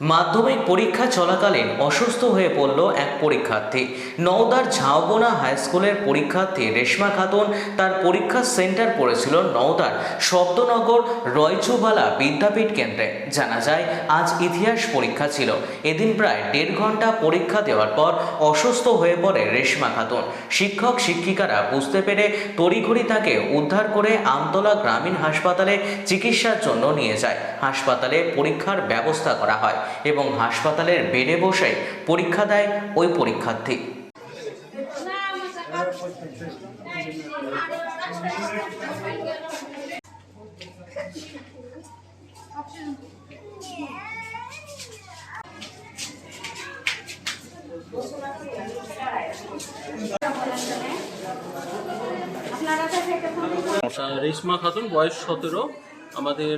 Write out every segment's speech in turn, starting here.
মাধ্যমিক পরীক্ষা চলাকালীন অসুস্থ হয়ে পড়ল এক পরীক্ষার্থী। নওদার ঝাউবোনা হাই স্কুলের পরীক্ষার্থী রেশমা খাতুন তার পরীক্ষা সেন্টার পড়েছিল নওদার শব্দনগর রয়চুবালা বিদ্যাপীঠ কেন্দ্রে। জানা যায়, আজ ইতিহাস পরীক্ষা ছিল। এদিন প্রায় দেড় ঘণ্টা পরীক্ষা দেওয়ার পর অসুস্থ হয়ে পড়ে রেশমা খাতুন। শিক্ষক, শিক্ষিকারা বুঝতে পেরে তড়িঘড়ি তাকে উদ্ধার করে আমতলা গ্রামীণ হাসপাতালে চিকিৎসার জন্য নিয়ে যায়। হাসপাতালে পরীক্ষার ব্যবস্থা করা হয়। এবং হাসপাতালের বেডে বসে পরীক্ষা দেয় ওই পরীক্ষার্থী। আহ, রেশমা খাতুন বয়স সতেরো। আমাদের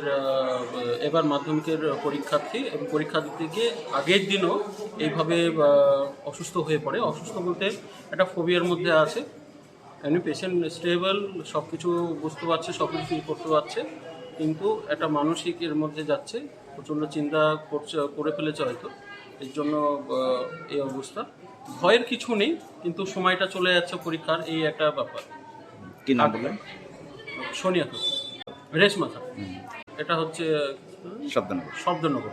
এবার মাধ্যমিকের পরীক্ষার্থী এবং পরীক্ষা দিতে গিয়ে আগের দিনও এইভাবে অসুস্থ হয়ে পড়ে। অসুস্থ বলতে একটা ফোবিয়ার মধ্যে আছে। এমনি পেশেন্ট স্টেবল সব কিছু বুঝতে পারছে সব কিছু ফিল করতে পারছে। কিন্তু একটা মানসিক এর মধ্যে যাচ্ছে প্রচণ্ড চিন্তা করছে করে ফেলেছে হয়তো। এর জন্য এই অবস্থা। ভয়ের কিছু নেই কিন্তু সময়টা চলে যাচ্ছে পরীক্ষার এই একটা ব্যাপার। কি নাম বললেন? সোনিয়া খাতুন রেশমা খাতুন এটা হচ্ছে Shabdanagar. Shabdanagar.